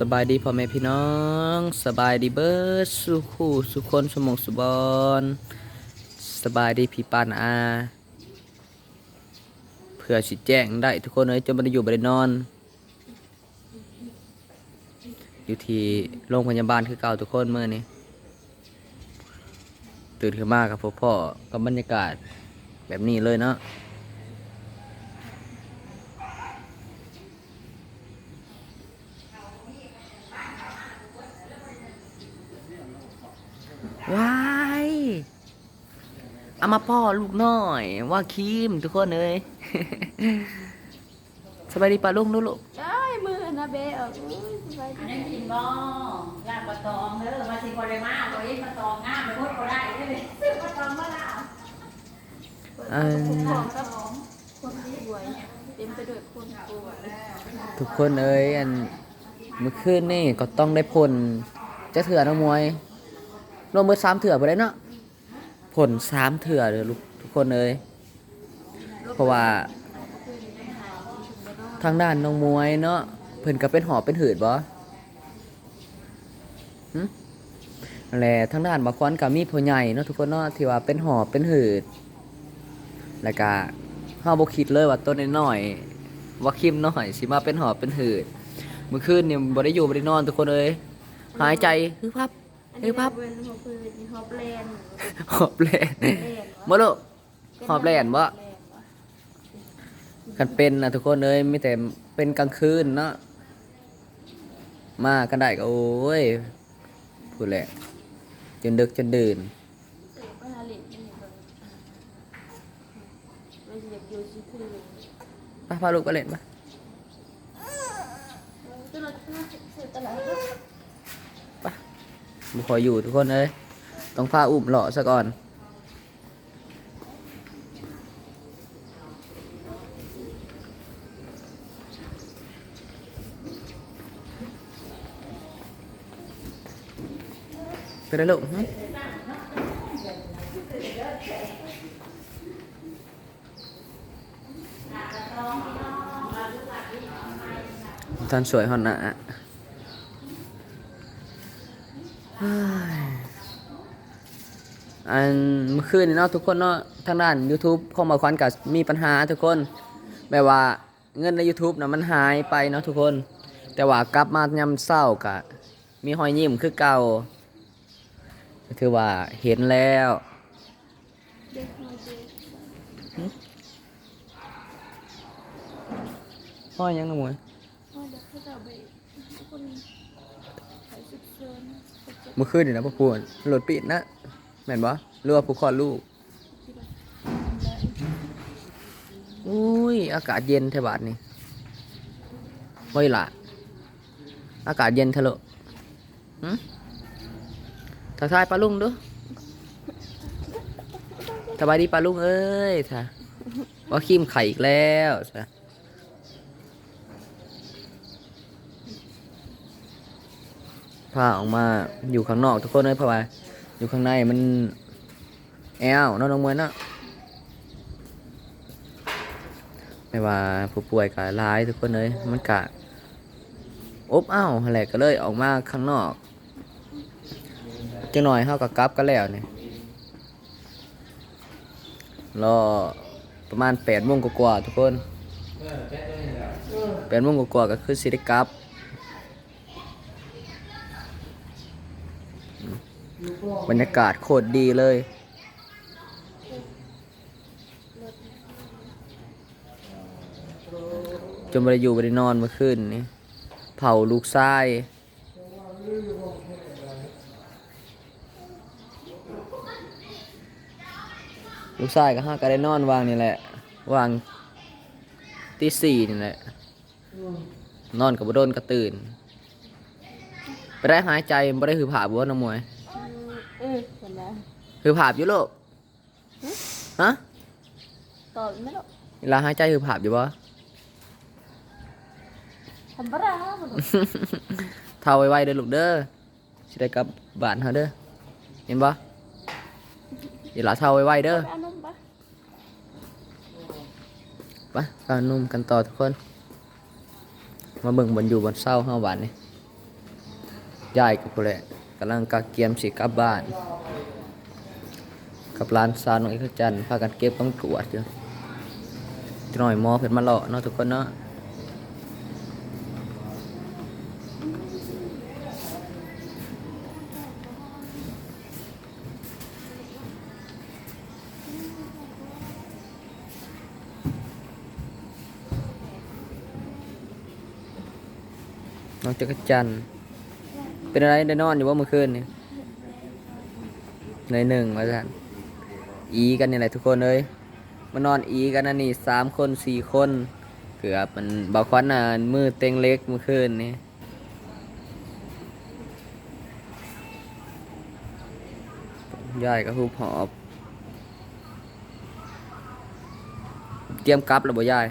สบายดีพ่อแม่พี่น้อง สบายดีเบิร์ดสุขูสุคนสมองสุบอนสบายดีพี่ปานอาเพื่อสิแจ้งได้ทุกคนเอ้ยจะม่ได้อยู่ไม่ได้นอน อยู่ที่โรงพยาบาลคือเก่าทุกคนเมื่อนี้ตื่นขึ้นมากับพ่อพ่อกับบรรยากาศแบบนี้เลยเนาะ ว้าย เอามาพ่อลูกน้อย ว่าคีมทุกคนเลย สบายดีป่ะลุงดูลูกได้มือนะเบออกอุ้ยสบายดีกินบ่ลาบปลาตองเด้อมาสิบ่ได้มาบ่เห็นปลาตองงามไปหมดบ่ได้เด้อเลยซื้อปลาตองมาลาวเออทุกคนเอ้ยอันเมื่อคืนนี่ก็ต้องได้ผลจะเถื่อนะมวยรวมเมื่อสามเถื่อไปได้เนาะ ผลสามเถื่อเลยลูกทุกคนเอ้ยเพราะว่า ทางด้านน้องมวยเนาะเพิ่นก็เป็นหอบเป็นหืดบ่นั่นแหละทางด้านบางคนก็มีผู้ใหญ่เนาะทุกคนเนาะที่ว่าเป็นหอบเป็นหืด แล้วก็เฮาบ่คิดเลยว่าต้นน้อยๆว่าคิมน้อยสิมาเป็นหอบเป็นหืด เมื่อคืนเนี่ยบ่ได้อยู่บ่ได้นอนทุกคนเอ้ยหายใจฮึพับ อันฮึนี้พับเป็นหัวปืนหัวแปลนหอบแล่นแปลนบ่ลูกหอบแล่นบ่ กันเป็นนะทุกคนเอ้ยมีแต่เป็นกลางคืนเนาะมากันได้ก็โอ้ยพูดแหละจนดึกจนดื่นเสียก็หาเหรียญที่นี่เบิ่งไม่อยากอยู่ที่คือไปพาลูกไปเล่นปะตลาดซื้อตลาด บุขออยู่ทุกคนเอ้ยต้องพาอุ้มหล่อซะก่อน ไปได้ลูกหึท่านสวยหอนหนะเฮ้ย อันเมื่อคืนเนาะทุกคนเนาะทางด้าน YouTube เข้ามาควันกับมีปัญหาทุกคนแบบว่าเงินใน YouTube นะมันหายไปเนาะทุกคน แต่ว่ากลับมายามเศร้ากะมีหอยยิ้มคือเก่าถือว่าเห็นแล้วเด็กน้อยเด็กหอยยังนะมวย อ๋อเด็กเขาจะไปคนขายสุดเชิญ เมื่อคืนนี่นะพ่อพูนรถปิดนะแม่นบ่รือว่าผู้คลอดลูกอุ้ย อากาศเย็นแทบาดนี่ไว้ละอากาศเย็นเถอะลูกหึทักทายปลาลุงดูสบายดีปลาลุงเอ้ยท่ะว่าขี้มไข่อีกแล้วท่ะ พาออกมาอยู่ข้างนอกทุกคนเลยเพราะว่าอยู่ข้างในมันแอวเนาะน้องมวยเนาะไม่ว่าผู้ป่วยกับร้ายทุกคนเลยมันกะอบอ้าวอะไรก็เลยออกมาข้างนอกจังหน่อยเฮากับกลับกันแล้วเนี่ยรอประมาณแปดโมงกว่าๆทุกคนแปดโมงกว่าๆก็คือสิได้กลับอืม บรรยากาศโคตรดีเลย จนบริอยู่บรินอนเมื่อคืนนี่เผาลูกชายลูกชายก็ห้าก็ได้นอนวางนี่แหละ วางตีสี่นี่แหละ นอนกับบโดนก็ตื่น ไปได้หายใจไม่ได้หือผ่าบัวน้องมวย เออคนละหือผาบอยู่โลกฮะตอบไม่หรอกเวลาหายใจหือผาบอยู่บ่ทำบ้าหมดเท่าไวๆเด้อลูกเด้อสิได้กลับบ้านเฮาเด้อเห็นบ่อย่าละเท่าไวๆเด้อเอานมปะไปกานุ่มกันต่อทุกคน มาเบิ่งบนอยู่บนเศร้าเฮาบานนี่ยายกับผู้แหละกำลังกักเกียมสิกลับบ้าน กับร้านซาวน้องเอกจันพากันเก็บต้องตรวจอยู่จะหน่อยมอเพิ่นมาเลาะเนาะทุกคนเนาะน้องจักรจันทร์ เป็นอะไรได้นอนอยู่ว่าเมื่อคืนนี่ในหนึ่งว่าจันอีกันนี่แหละทุกคนเลยมานอนอีกันนั่นนี่สามคนสี่คน เกือบมันบาควันน่ะมือเต็งเล็กเมื่อคืนนี่ยายก็ฮูบหอบ เตรียมกลับแล้วบ่ยาย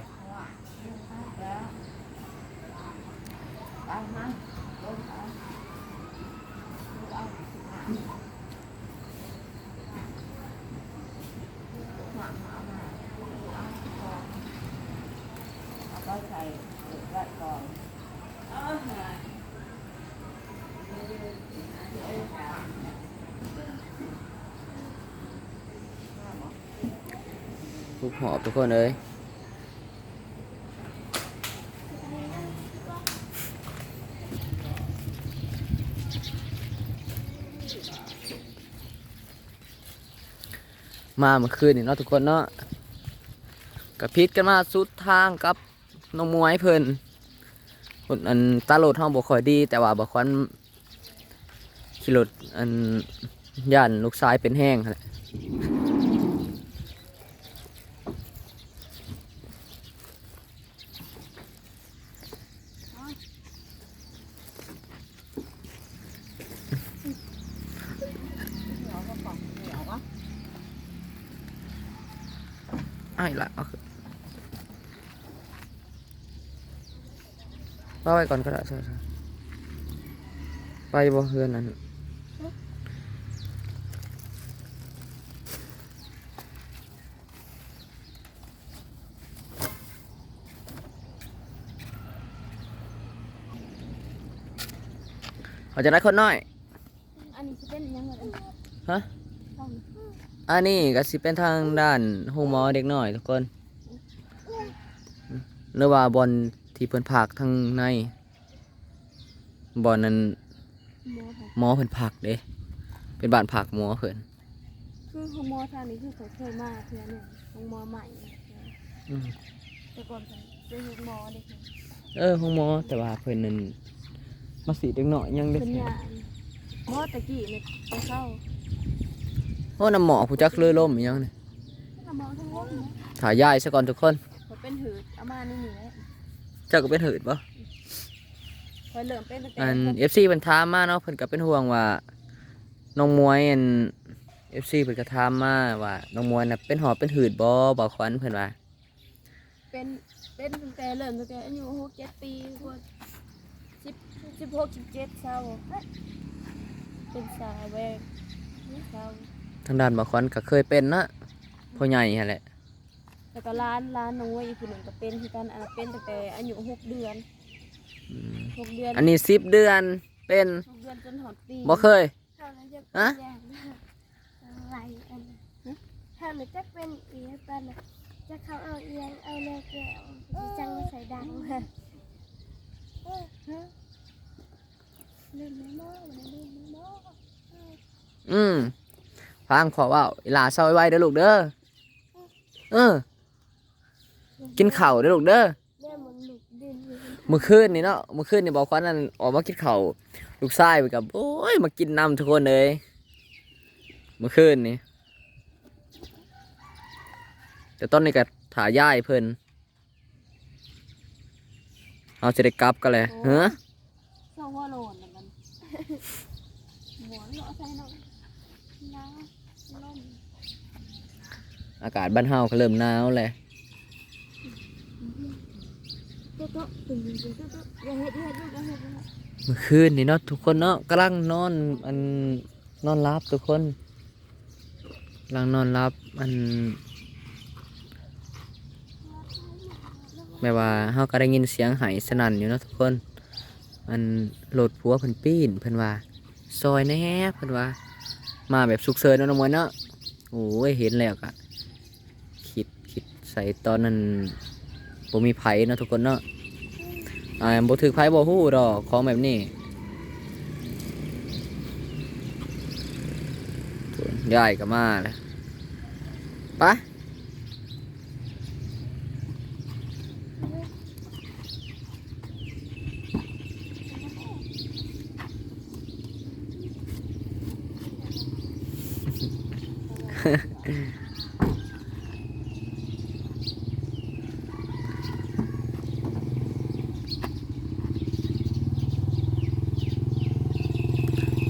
แวดก่อนฮูบหอบทุกคนเลยมาเมื่อคืนนี่เนาะทุกคนเนาะกับพิษกันมาสุดทางกับน้องมวยเพิ่น อันตาโหลดห้องบ่ค่อยดี แต่ว่าบ่ควันขี่รถอันย่านลูกชายเป็นแห้งหั่นแหละอ้ายละเอาคือ ว่าไว้ก่อนก็ได้ใช่ใช่ไปบ่เฮือนนั้นเขาจะได้คนน้อย อันนี้จะเป็นยังไงฮะต้องอันนี้ก็สิเป็นทางด้านโฮมหมอเด็กน้อยทุกคนหรือว่าบอล ที่เพิ่นพักทางในบอลนั้นหมอค่ะหมอเพิ่นพักเด้เป็นบ้านพักหมอเพิ่นคือของหมอทางนี้คือเขาเคยมาเพื่อนเนี่ยของหมอใหม่อืมแต่ก่อนเป็นเป็นหมอเด็กเออห้องหมอแต่ว่าเพิ่นนั้นมาสีเด็กน้อยยังเด็กเป็นยาหมอตะกี้เนี่ยไปเข้าโอ้น้ำหมอผู้จักเลยล่มอีหยังนี่หมอทั้งหมดถ่ายยายซะก่อนทุกคน เขาเป็นหืดเอามานี่นี่แหละเจ้าก็เป็นหืดบ่คอยเริ่มเป็นตั้งแต่อัน FC เพิ่นถามมาเนาะเพิ่นก็เป็นห่วงว่าน้องมวยอัน FC เพิ่นก็ถามมาว่าน้องมวยน่ะเป็นหอบเป็นหืดบ่บ่ควันเพิ่นว่าเป็นเป็นตั้งแต่เริ่มตั้งแต่อายุหกเจ็ดปีพวกสิบสิบหกสิบเจ็ดเศร้าเป็นสาวแวกเศร้าทางด้านบ่ควันก็เคยเป็นนะพ่อใหญ่หั่นแหละ แล้วก็ร้านร้านน้องเว้ยอีกคนหนึ่งก็เป็นที่กันอันนั้นเป็นตั้งแต่อายุหกเดือนอืมหกเดือนอันนี้10เดือนเป็นหกเดือนจนหอดปีบ่เคยถ้าเราจะฮะเป็นอย่างอะไรอันนั้นถ้าเราจะเป็นเอียงตอนนั้นจะเขาเอาเอียงเอาแนวแก้วที่จังไม่ใส่ดังฮะเล่นไม่มอเล่นไม่มออืมฟังขอเว่าอีหลาเศร้าไว้เด้อลูกเด้อเออ กินข้าวเด้อลูกเด้อเล่นมันหลุดดินอยู่เมื่อคืนนี่เนาะเมื่อคืนนี่บอกควันนั่นออกมากินข้าวลูกชายไปกับโอ้ยมากินน้ำทุกคนเลยเมื่อคืนนี่แต่ตอนนี้ก็ถ่ายย่ายเพิ่นเอาจะได้กลับกันเลยเฮ้อสองว่าโลนน่ะมันหมอนเหรอใส่หน่อยน้ำลม อากาศบ้านเฮาก็เริ่มหนาวเลยโต๊ะ โต๊ะตึงตึงตึงตึงตึงอย่าเฮ็ดเฮ็ดอย่าเฮ็ดอย่าเฮ็ดเมื่อคืนนี่เนาะทุกคนเนาะกำลังนอนอันนอนรับทุกคนกำลังนอนรับอันแม่ว่าเฮาก็ได้ยินเสียงไหสนั่นอยู่เนาะทุกคนมันโหลดผัวเพิ่นปีนเพิ่นว่าซอยแน่เพิ่นว่า มาแบบสุกเซินเนาะน้องมวยเนาะโอ้ยเห็นแล้วก็คิดคิดใส่ตอนนั้น บ่มีไผเนาะทุกคนเนาะอ่าบ่ถือไผบ่ฮู้ดอกของแบบนี้ส่วนยายก็มาแล้วไปะ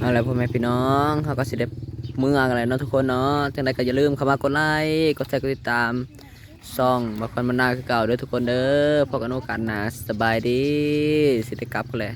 เอาละพ่อแม่พี่น้องเขาก็สิได้เมื่อกันเลยเนาะทุกคนเนาะจังใดก็อย่าลืมเข้ามากดไลค์กดแชร์กดติดตามซ่องบักควันมันนาคือเก่าด้วยทุกคนเด้อพบกันโอกาสหน้าสบายดี สิได้กลับกันเลย